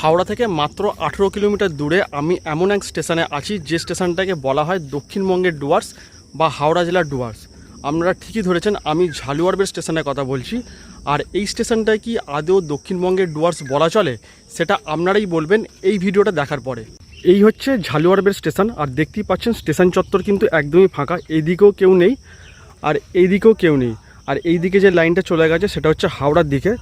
হাওড়া থেকে মাত্র আঠেরো কিলোমিটার দূরে আমি এমন এক স্টেশনে আছি যে স্টেশনটাকে বলা হয় দক্ষিণবঙ্গের ডুয়ার্স বা হাওড়া জেলার ডুয়ার্স। আপনারা ঠিকই ধরেছেন, আমি ঝালুয়ারবের স্টেশনের কথা বলছি। আর এই স্টেশনটায় কি আদৌ দক্ষিণবঙ্গের ডুয়ার্স বলা চলে? সেটা আপনারাই বলবেন এই ভিডিওটা দেখার পরে। এই হচ্ছে ঝালুয়ারবের স্টেশন, আর দেখতেই পাচ্ছেন স্টেশন চত্বর কিন্তু একদমই ফাঁকা এইদিকেও কেউ নেই, আর এইদিকেও কেউ নেই। আর এই দিকে যে লাইনটা চলে গেছে, সেটা হচ্ছে হাওড়ার দিকে,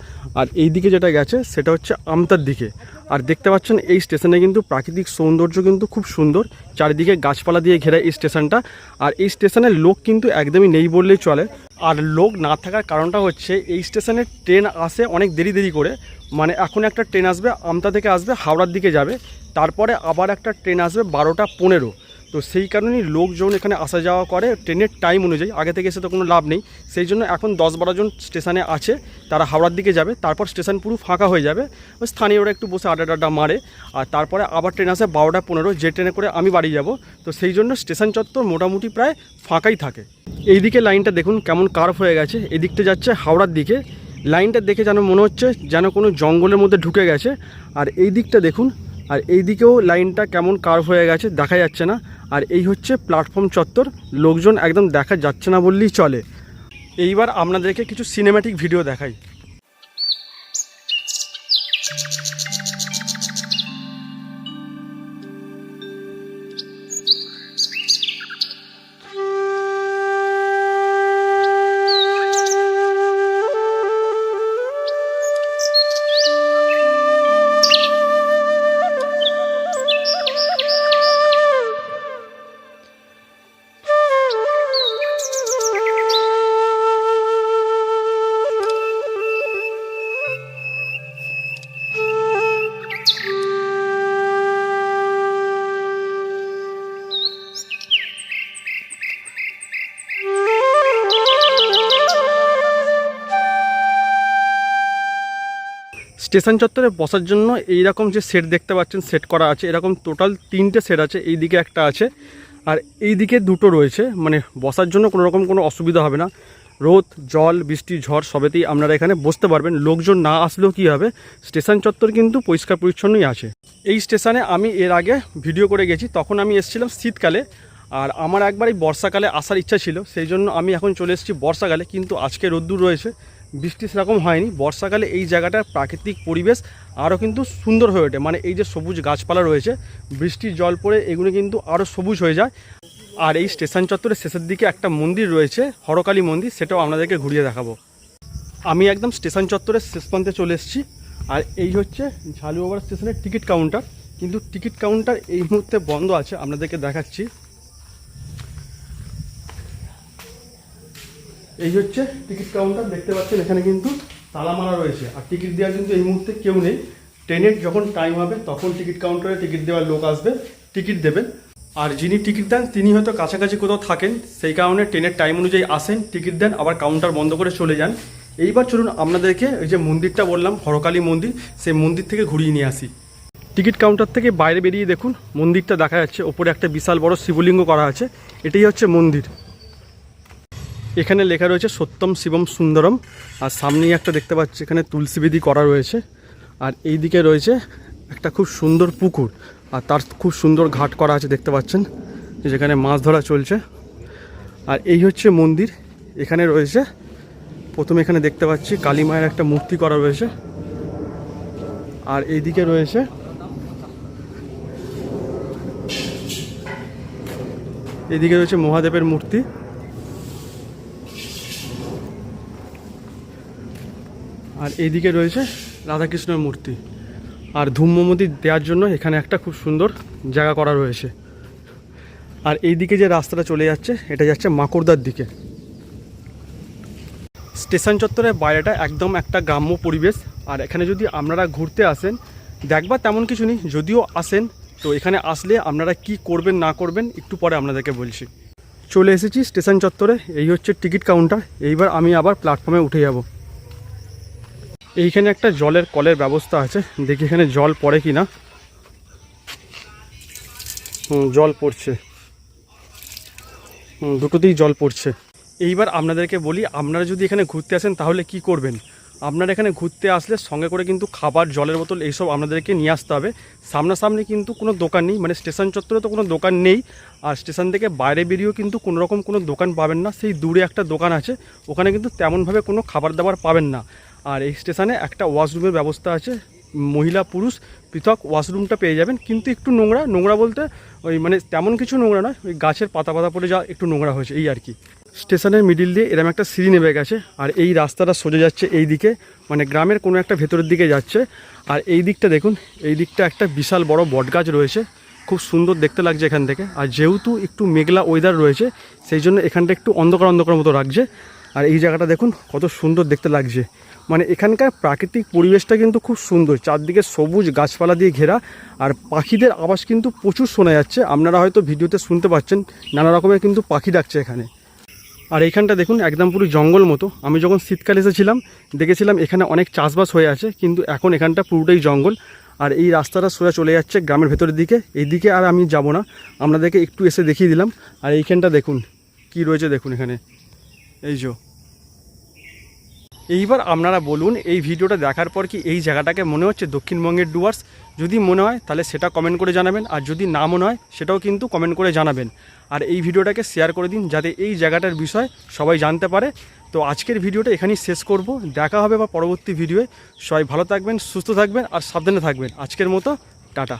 আর এই দিকে যেটা গেছে, সেটা হচ্ছে আমতার দিকে। আর দেখতে পাচ্ছেন এই স্টেশনে কিন্তু প্রাকৃতিক সৌন্দর্য কিন্তু খুব সুন্দর। চারিদিকে গাছপালা দিয়ে ঘেরা এই স্টেশনটা। আর এই স্টেশনের লোক কিন্তু একদমই নেই বললেই চলে। আর লোক না থাকার কারণটা হচ্ছে এই স্টেশনে ট্রেন আসে অনেক দেরি দেরি করে। মানে এখন একটা ট্রেন আসবে, আমতা থেকে আসবে, হাওড়ার দিকে যাবে। তারপরে আবার একটা ট্রেন আসবে বারোটা পনেরো। তো সেই কারণেই লোকজন এখানে আসা যাওয়া করে, ট্রেনের টাইম অনুযায়ী। আগে থেকে এসে তো কোনো লাভ নেই। সেই জন্য এখন দশ বারো জন স্টেশনে আছে। তারা হাওড়ার দিকে যাবে। তারপর স্টেশন পুরো ফাঁকা হয়ে যাবে। স্থানীয়রা একটু বসে আড্ডা টাড্ডা মারে। আর তারপরে আবার ট্রেন আসে বারোটা পনেরো। যে ট্রেনে করে আমি বাড়ি যাব। তো সেই জন্য স্টেশন চত্বর মোটামুটি প্রায় ফাঁকাই থাকে। এইদিকে লাইনটা দেখুন কেমন কার্ভ হয়ে গেছে। এদিকটা যাচ্ছে হাওড়ার দিকে। লাইনটা দেখে যেন মনে হচ্ছে যেন কোনো জঙ্গলের মধ্যে ঢুকে গেছে। আর এই দিকটা দেখুন আর এইদিকেও লাইনটা কেমন কার্ভ হয়ে গেছে দেখা যাচ্ছে না। আর এই হচ্ছে প্ল্যাটফর্ম চত্বর, লোকজন একদম দেখা যাচ্ছে না বললেই চলে। এইবার আপনাদেরকে কিছু সিনেম্যাটিক ভিডিও দেখাই। স্টেশন চত্বরে বসার জন্য এই রকম যে সেট দেখতে পাচ্ছেন সেট করা আছে। এরকম টোটাল তিনটে সেট আছে, এই দিকে একটা আছে। আর এই দিকে দুটো রয়েছে মানে বসার জন্য কোনো রকম কোনো অসুবিধা হবে না। রোদ, জল, বৃষ্টি, ঝড় সবেতেই আপনারা এখানে বসতে পারবেন। লোকজন না আসলেও কী হবে? স্টেশন চত্বর কিন্তু পরিষ্কার পরিচ্ছন্নই আছে। এই স্টেশনে আমি এর আগে ভিডিও করে গেছি, তখন আমি এসেছিলাম শীতকালে। আর আমার একবার এই বর্ষাকালে আসার ইচ্ছা ছিল, সেই জন্য আমি এখন চলে এসেছি বর্ষাকালে। কিন্তু আজকে রোদ্দুর রয়েছে বৃষ্টি সেরকম হয়নি। বর্ষাকালে এই জায়গাটার প্রাকৃতিক পরিবেশ আরও কিন্তু সুন্দর হয়ে ওঠে। মানে এই যে সবুজ গাছপালা রয়েছে, বৃষ্টির জল পড়ে এগুলো কিন্তু আরও সবুজ হয়ে যায়। আর এই স্টেশন চত্বরের শেষের দিকে একটা মন্দির রয়েছে, হরকালী মন্দির, সেটাও আপনাদেরকে ঘুরিয়ে দেখাবো। আমি একদম স্টেশন চত্বরের শেষ প্রান্তে চলে এসেছি। আর এই হচ্ছে ঝালুয়াবার স্টেশনের টিকিট কাউন্টার। কিন্তু টিকিট কাউন্টার এই মুহূর্তে বন্ধ আছে, আপনাদেরকে দেখাচ্ছি। এই হচ্ছে টিকিট কাউন্টার দেখতে পাচ্ছেন এখানে কিন্তু তালা মারা রয়েছে। আর টিকিট দেওয়ার কিন্তু এই মুহূর্তে কেউ নেই। ট্রেনের যখন টাইম হবে, তখন টিকিট কাউন্টারে টিকিট দেওয়ার লোক আসবে টিকিট দেবেন। আর যিনি টিকিট দেন, তিনি হয়তো কাছাকাছি কোথাও থাকেন, সেই কারণে ট্রেনের টাইম অনুযায়ী আসেন টিকিট দেন, আবার কাউন্টার বন্ধ করে চলে যান। এইবার চলুন আপনাদেরকে ওই যে মন্দিরটা বললাম, হরকালী মন্দির, সেই মন্দির থেকে ঘুরিয়ে নিয়ে আসি। টিকিট কাউন্টার থেকে বাইরে বেরিয়ে দেখুন, মন্দিরটা দেখা যাচ্ছে। ওপরে একটা বিশাল বড় শিবলিঙ্গ করা আছে। এটাই হচ্ছে মন্দির। এখানে লেখা রয়েছে সত্যম শিবম সুন্দরম। আর সামনেই একটা দেখতে পাচ্ছি, এখানে তুলসী বিধি করা রয়েছে। আর এই দিকে রয়েছে একটা খুব সুন্দর পুকুর। আর তার খুব সুন্দর ঘাট করা আছে, দেখতে পাচ্ছেন, যেখানে মাছ ধরা চলছে। আর এই হচ্ছে মন্দির। এখানে রয়েছে, প্রথমে এখানে দেখতে পাচ্ছি কালী মায়ের একটা মূর্তি করা রয়েছে। আর এইদিকে রয়েছে এদিকে রয়েছে মহাদেবের মূর্তি। আর এইদিকে রয়েছে রাধাকৃষ্ণের মূর্তি। আর ধূম্রমতি দেওয়ার জন্য এখানে একটা খুব সুন্দর জায়গা করা রয়েছে। আর এইদিকে যে রাস্তাটা চলে যাচ্ছে, এটা যাচ্ছে মাকড়দার দিকে। স্টেশন চত্বরের বাইরেটা একদম একটা গ্রাম্য পরিবেশ। আর এখানে যদি আপনারা ঘুরতে আসেন, দেখবার তেমন কিছু নেই, যদিও আসেন, তো এখানে আসলে আপনারা কি করবেন, না করবেন, একটু পরে আপনাদেরকে বলছি। চলে এসেছি স্টেশন চত্বরে, এই হচ্ছে টিকিট কাউন্টার। এইবার আমি আবার প্ল্যাটফর্মে উঠে যাব। এইখানে একটা জলের কলের ব্যবস্থা আছে। দেখি এখানে জল পড়ে কি না জল পড়ছে। দুটোতেই জল পড়ছে। এইবার আপনাদেরকে বলি, আপনারা যদি এখানে ঘুরতে আসেন, তাহলে কি করবেন? আপনারা এখানে ঘুরতে আসলে সঙ্গে করে কিন্তু খাবার, জলের বোতল এইসব আপনাদেরকে নিয়ে আসতে হবে। সামনাসামনি কিন্তু কোনো দোকান নেই মানে স্টেশন চত্বরে তো কোনো দোকান নেই। আর স্টেশন থেকে বাইরে বেরিয়েও কিন্তু কোনো রকম কোনো দোকান পাবেন না। সেই দূরে একটা দোকান আছে, ওখানে কিন্তু তেমনভাবে কোনো খাবার দাবার পাবেন না। আর এই স্টেশনে একটা ওয়াশরুমের ব্যবস্থা আছে, মহিলা পুরুষ পৃথক ওয়াশরুমটা পেয়ে যাবেন, কিন্তু একটু নোংরা নোংরা বলতে ওই মানে তেমন কিছু নোংরা নয়, ওই গাছের পাতা পাতা পড়ে যা একটু নোংরা হয়েছে, এই আর কি। স্টেশনের মিডিল দিয়ে এরকম একটা সিঁড়ি নেমে গেছে, আর এই রাস্তাটা সোজা যাচ্ছে এই দিকে মানে গ্রামের কোনো একটা ভেতরের দিকে যাচ্ছে, আর এই দিকটা দেখুন, এই দিকটা একটা বিশাল বড় বটগাছ রয়েছে, খুব সুন্দর দেখতে লাগছে এখান থেকে, আর যেহেতু একটু মেঘলা ওয়েদার রয়েছে, সেই জন্য এখানটা একটু অন্ধকার অন্ধকার মতো লাগছে আর এই জায়গাটা দেখুন, কত সুন্দর দেখতে লাগছে। মানে এখানকার প্রাকৃতিক পরিবেশটা কিন্তু খুব সুন্দর। চারদিকে সবুজ গাছপালা দিয়ে ঘেরা, আর পাখিদের আওয়াজ কিন্তু প্রচুর শোনা যাচ্ছে। আপনারা হয়তো ভিডিওতে শুনতে পাচ্ছেন, নানা রকমের কিন্তু পাখি ডাকছে এখানে। আর এইখানটা দেখুন, একদম পুরো জঙ্গল মতো। আমি যখন শীতকালে এসেছিলাম, দেখেছিলাম এখানে অনেক চাষবাস হয়ে আছে, কিন্তু এখন এখানটা পুরোটাই জঙ্গল। আর এই রাস্তাটা সোজা চলে যাচ্ছে গ্রামের ভেতরের দিকে। এই দিকে আর আমি যাব না। আপনাদেরকে একটু এসে দেখিয়ে দিলাম। আর এইখানটা দেখুন, কি রয়েছে দেখুন এখানে। এই যে। এইবার আপনারা বলুন, এই ভিডিওটা দেখার পর কি এই জায়গাটাকে মনে হচ্ছে দক্ষিণবঙ্গের ডুয়ার্স? যদি মনে হয়, তাহলে সেটা কমেন্ট করে জানাবেন, আর যদি না মনে হয়, সেটাও কিন্তু কমেন্ট করে জানাবেন। আর এই ভিডিওটাকে শেয়ার করে দিন, যাতে এই জায়গাটার বিষয় সবাই জানতে পারে। তো আজকের ভিডিওটা এখানেই শেষ করব। দেখা হবে বা পরবর্তী ভিডিওয়ে। সবাই ভালো থাকবেন, সুস্থ থাকবেন, আর সাবধানে থাকবেন। আজকের মতো, টাটা।